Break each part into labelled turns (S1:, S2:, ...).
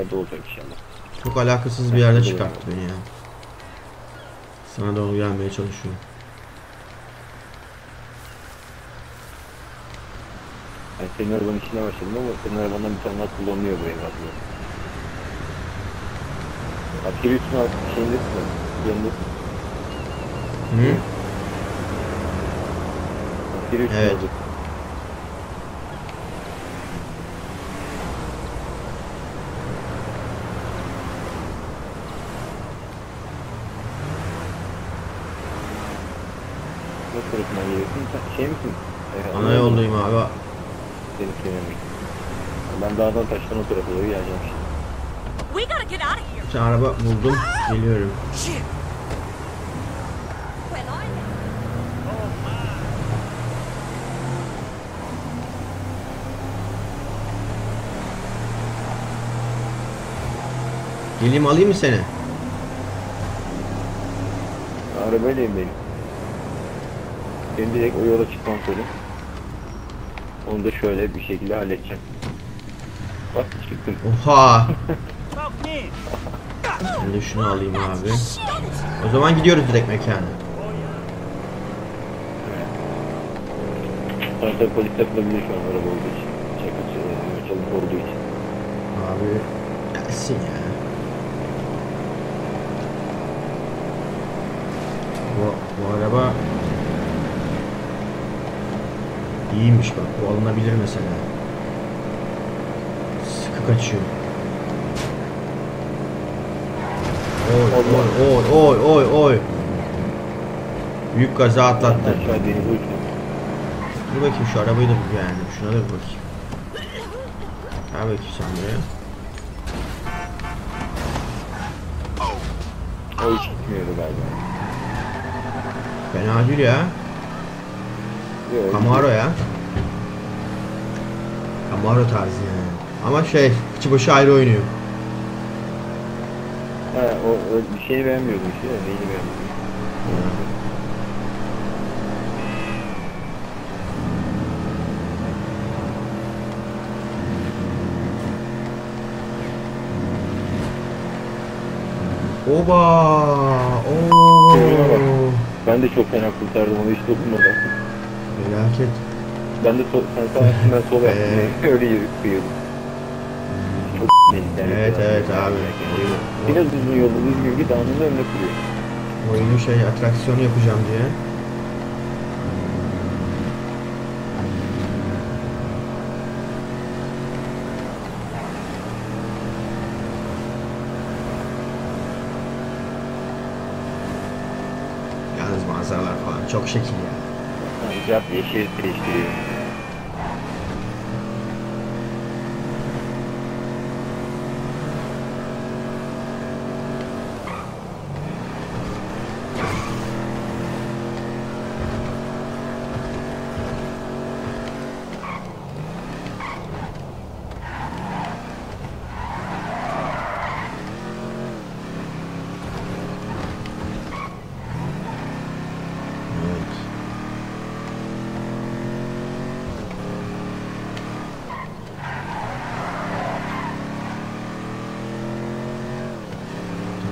S1: yerde olacak inşallah.
S2: Çok alakasız bir yerde çıkarttı beni ya. Sana doğru gelmeye çalışıyorum.
S1: Ben senin arabanın içine başladım ama senin arabandan bir tane daha kullanılıyor bu evlatlı. Askeri üstüne artık şeyindesin? Yanındasın.
S2: Hı?
S1: Askeri üstüne
S2: Evet.
S1: aldık. Tarafından geliyorsun? Sen şey misin? Ee,
S2: Ana yoldayım abi.
S1: Seni sevmemek. Ben dağdan taştan o tarafa doğru geleceğim şimdi.
S3: We gotta get out of here.
S2: Bir araba buldum. Geliyorum.
S3: Shit.
S2: Geleyim alayım mı seni?
S1: Arabaylayım benim. Benim direkt o yola çıkmam söyle. Onu da şöyle bir şekilde halledeceğim. Bak çıktım.
S2: Oha. Ben de şunu alayım abi. O zaman gidiyoruz direkt mekana.
S1: Sonra tabii polis yapılabilir şu an araba olduğu için. Çakı çalık olduğu için.
S2: Abi gelsin ya. Bu, bu araba iyiymiş bak. Bu alınabilir mesela. Sıkı kaçıyor. Oy oy oy oy oy oy. Büyük kaza atlattı. Dur bakayım şu arabayı da bir yani. Şuna da bir bakayım. Gel bakayım sen buraya.
S1: O hiç gitmiyordu galiba.
S2: Fena değil ya.
S1: Yok,
S2: Camaro ya. Camaro tarzı yani. Ama şey, içi başı ayrı oynuyor.
S1: Ha, o, o bir şeyi beğenmiyordum işte neyini beğenmiyordum.
S2: Oba! Oo!
S1: Ben de çok fena kurtardım onu hiç dokunmadan.
S2: Felaket.
S1: Ben de sol, sen sağ sol yaptım. Öyle yürü kıyıyordum. Çok tehlikeli.
S2: Evet evet abi.
S1: Biraz uzun yolda düzgün git anında önüne kırıyor.
S2: Oyunu şey atraksiyon yapacağım diye. Yalnız manzaralar falan çok şekil ya.
S1: 63
S2: 64.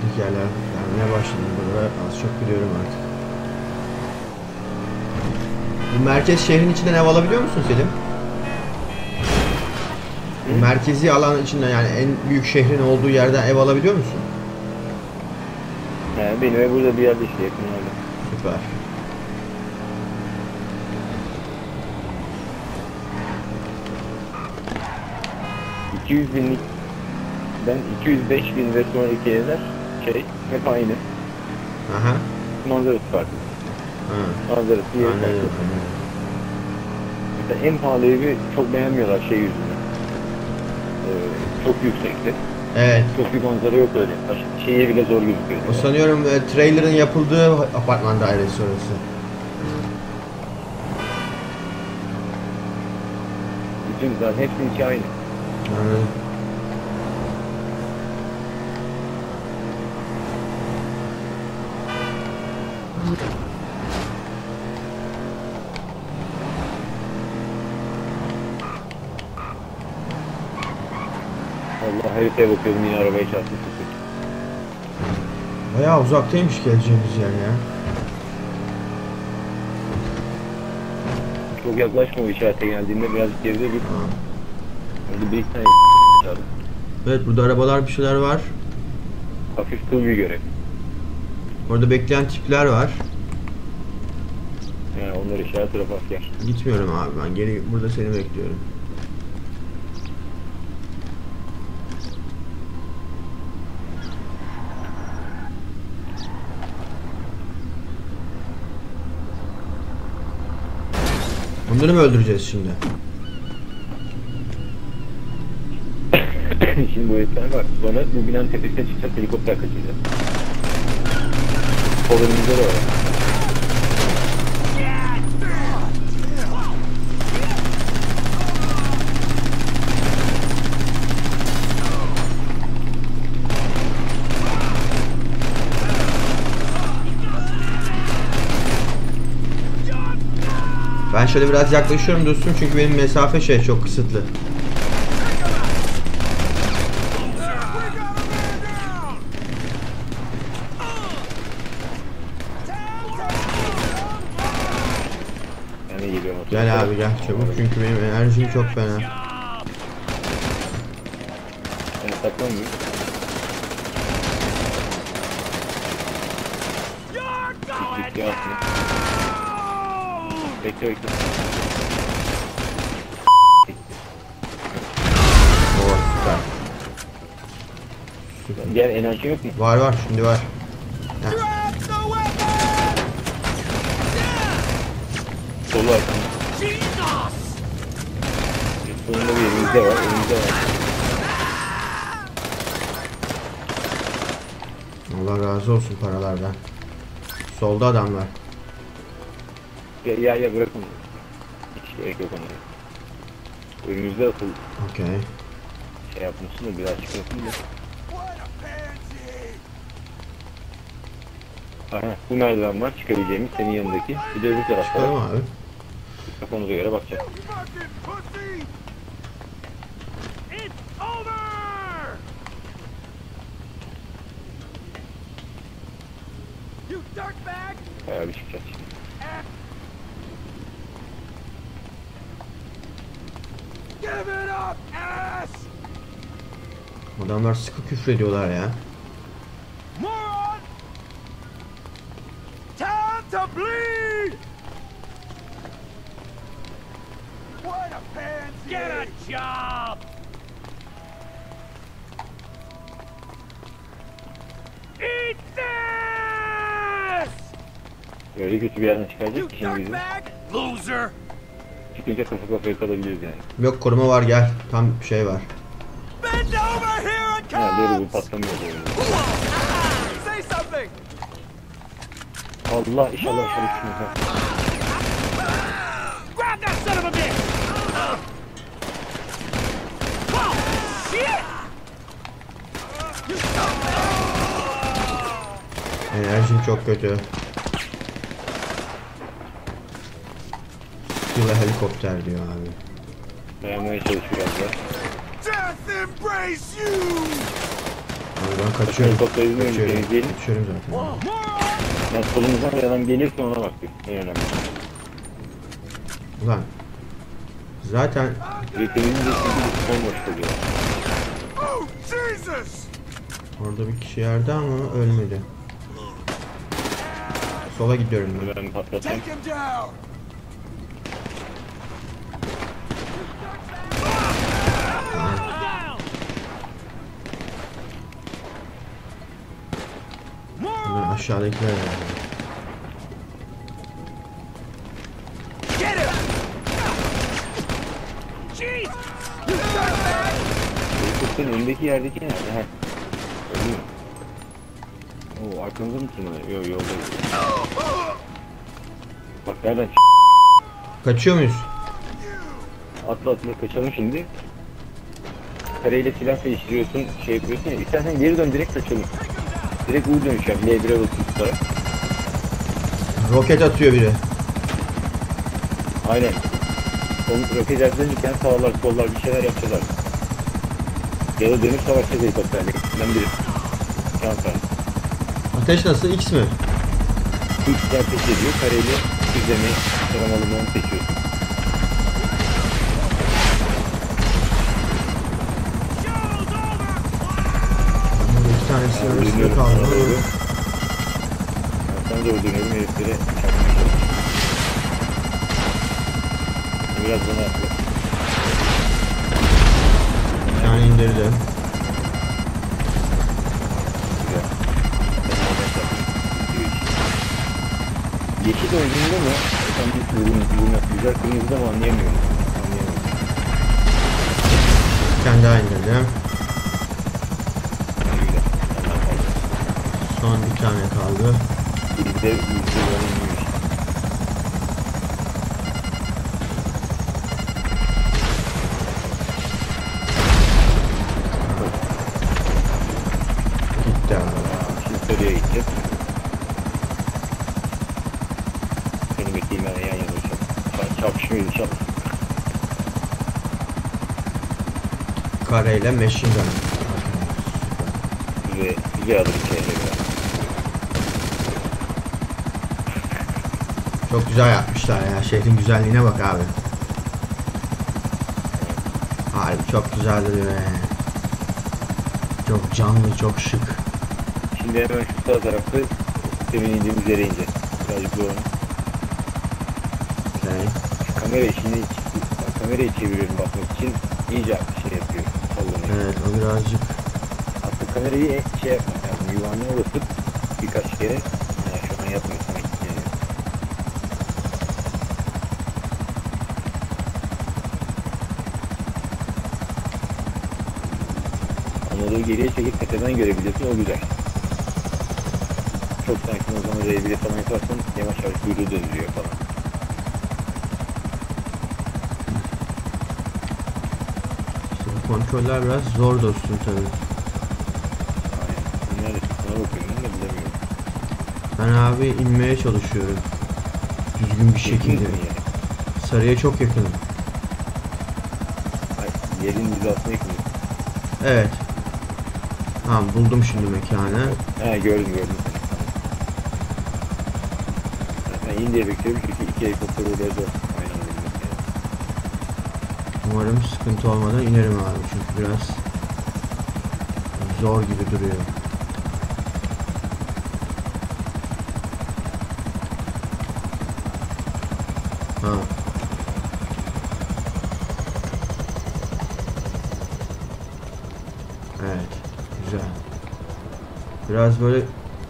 S2: Tanıdık yerler gelmeye başladı burada az çok biliyorum artık. Bu merkez şehrin içinden ev alabiliyor musun Selim? Bu merkezi alan içinde yani en büyük şehrin olduğu yerden ev alabiliyor musun?
S1: He, benim ev burada bir yerde işte yakınlarda.
S2: Süper.
S1: Hı. 200 binlik ben 205 bin ve sonraki evler şey hep aynı.
S2: Aha.
S1: Manzarası farklı.
S2: Ha.
S1: Manzarası yeri farklı.
S2: anladım.
S1: Mesela en pahalı evi çok beğenmiyorlar şey yüzünden. Ee, çok yüksekti.
S2: Evet.
S1: Çok bir manzara yok öyle. Şeye bile zor gözüküyor.
S2: O sanıyorum e, trailer'ın yapıldığı apartman dairesi orası.
S1: Bütün zaten hepsinin aynı.
S2: Anladım.
S1: Allah Haritaya bakıyordum yine arabaya çarptı.
S2: Bayağı uzaktaymış geleceğimiz yer ya.
S1: Çok yaklaşma o işarete geldiğinde birazcık geride bir
S2: Ha.
S1: Orada bir iki tane.
S2: Evet burada arabalar bir şeyler var.
S1: Hafif tıl bir görev.
S2: Orada bekleyen tipler var.
S1: Yani onlar işaret tarafı asker.
S2: Gitmiyorum abi ben geri burada seni bekliyorum. Onları mı öldüreceğiz şimdi?
S1: Şimdi bu herifler var. Sonra bu binanın tepesine çıkacak helikopter kaçacak. Sol önümüzde de var.
S2: Ben şöyle biraz yaklaşıyorum dostum çünkü benim mesafe şey çok kısıtlı. Gel abi gel çabuk çünkü benim enerjim çok fena.
S1: Ben saklanmıyorum. Git atma. Bekle bekle.
S2: Oo süper.
S1: Gel enerji yok mu?
S2: Var var şimdi var. Heh,
S1: Solu arkamda. Sonunda bir elimizde var. Elimizde var.
S2: Allah razı olsun paralardan. Solda adamlar.
S1: Ya ya, ya bırak onu. Hiç gerek yok ona. Önümüzde asıl
S2: Okey.
S1: şey yapmışsın da biraz çıkartın da. Aha, bu merdiven var çıkabileceğimiz senin yanındaki. Bir de öbür tarafta
S2: Çıkalım
S1: var.
S2: abi.
S1: Kafanıza göre
S3: dirtbag!
S1: Bayağı bir çıkacak
S3: a job! Eat this!
S1: Öyle kötü bir yerden çıkacak
S3: You
S1: ki şimdi bizi.
S3: Loser!
S1: Çıkınca kafa kafaya kalabiliriz yani.
S2: Yok koruma var gel. Tam şey var.
S1: Ha böyle bu patlamıyor! Allah inşallah şöyle düşmez.
S3: Grab that son of a bitch! Oh, shit!
S2: Enerjim çok kötü. Skilla helikopter diyor abi.
S1: Dayanmaya çalış biraz ya.
S3: Death embrace you!
S2: Abi ben kaçıyorum.
S1: Helikopter izliyorum,
S2: Kaçıyorum.
S1: temizleyelim.
S2: Kaçıyorum zaten.
S1: Yani solumuzdan bir adam gelirse ona bak. En önemli.
S2: Ulan. Zaten
S1: Bir temizliğinde çünkü bir bomboş kalıyor.
S3: Oh, Jesus!
S2: orada bir kişi yerde ama ölmedi. Sola gidiyorum ben.
S1: Ben patlatayım.
S2: Aşağıdakiler yani.
S1: Helikopterin önündeki yerdeki nerede? Ha. Öldü mü? Oo arkamızda mı tırmanıyor? Yok yolda. Bak nereden ç-
S2: Kaçıyor muyuz?
S1: Atla atla kaçalım şimdi. Kareyle silah değiştiriyorsun, şey yapıyorsun ya. İstersen geri dön direkt kaçalım. Direkt U dönüş yap. L1'e basıp tutarak.
S2: Roket atıyor biri.
S1: Aynen. Onu roket yaklaşırken sağlar sollar bir şeyler yapacağız. Ya da dönüp savaşacağız helikopterle. Ben biri. Şans var.
S2: Ateş nasıl? X mi?
S1: Yer ateş ediyor. Kareyle üzerine taramalı onu seçiyorsun.
S2: Tanesi
S1: Yani dönüyorum
S2: kaldı.
S1: sana doğru. Dönüyorum çalışıyorum. Biraz bana.
S2: Bir tane indirdim.
S1: Yeşil olduğunda mı? Tam bir vurun, vurun, güzel kırmızıda mı anlayamıyorum. Anlayamıyorum.
S2: Tane daha indirdim.
S1: Yani güzel. Ondan fazla.
S2: Son bir tane kaldı.
S1: Bizde yüzde oranıymış.
S2: Gitti abi.
S1: Şimdi sarıya gideceğiz. Seni bekleyeyim ben yan yana uçalım. Çar- Çarpışmıyoruz inşallah.
S2: Kareyle machine gun.
S1: Bize, bize alır içeri ya.
S2: Çok güzel yapmışlar ya. Şehrin güzelliğine bak abi. Harbi çok güzel duruyor yani. Çok canlı, çok şık.
S1: Şimdi hemen şu sağ tarafta demin indiğimiz yere ineceğiz. Birazcık doğru.
S2: Okay.
S1: Kamerayı şimdi kamerayı çeviriyorum bakmak için iyice şey yapıyor. Sallanıyor.
S2: Evet, o birazcık
S1: Aslında kamerayı şey yapmak lazım. Yuvarlığa basıp birkaç kere yani şu an yapmıyorsun. Onları geriye çekip tepeden görebilirsin o güzel. Çok sanki o zaman R1'e falan yaparsan yavaş yavaş kuyruğu döndürüyor falan.
S2: işte bu kontroller biraz zor dostum tabi.
S1: Aynen. Bunlar bakıyorum bilemiyorum.
S2: Ben abi inmeye çalışıyorum. Düzgün bir şekilde.
S1: Yani.
S2: Sarıya çok yakınım.
S1: Ay, yerin hizasına yakın.
S2: Evet. Tamam buldum şimdi mekanı.
S1: Ha gördüm gördüm. Ben in diye bekliyorum çünkü iki helikopter yani.
S2: Umarım sıkıntı olmadan inerim abi çünkü biraz zor gibi duruyor. Ha. Evet, güzel. Biraz böyle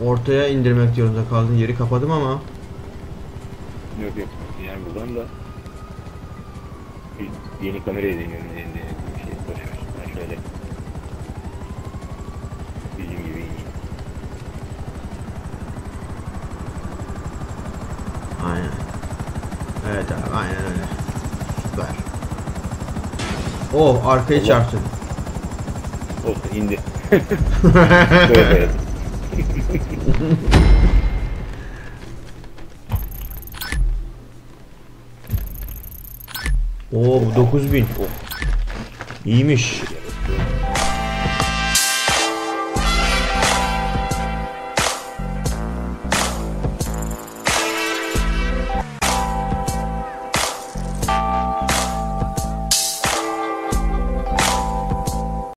S2: ortaya indirmek zorunda kaldım. Yeri kapadım ama
S1: Yok yok. Yani buradan da yeni kameraya deniyorum. Yeni denediğim bir şey. Ver. Ben şöyle bizim gibi ineyim.
S2: Aynen. Evet abi aynen öyle. Süper. Oh arkaya
S1: Allah.
S2: çarptın.
S1: Olsun indi. Böyle böyle.
S2: Oo bu 9000. İyiymiş.
S1: Ya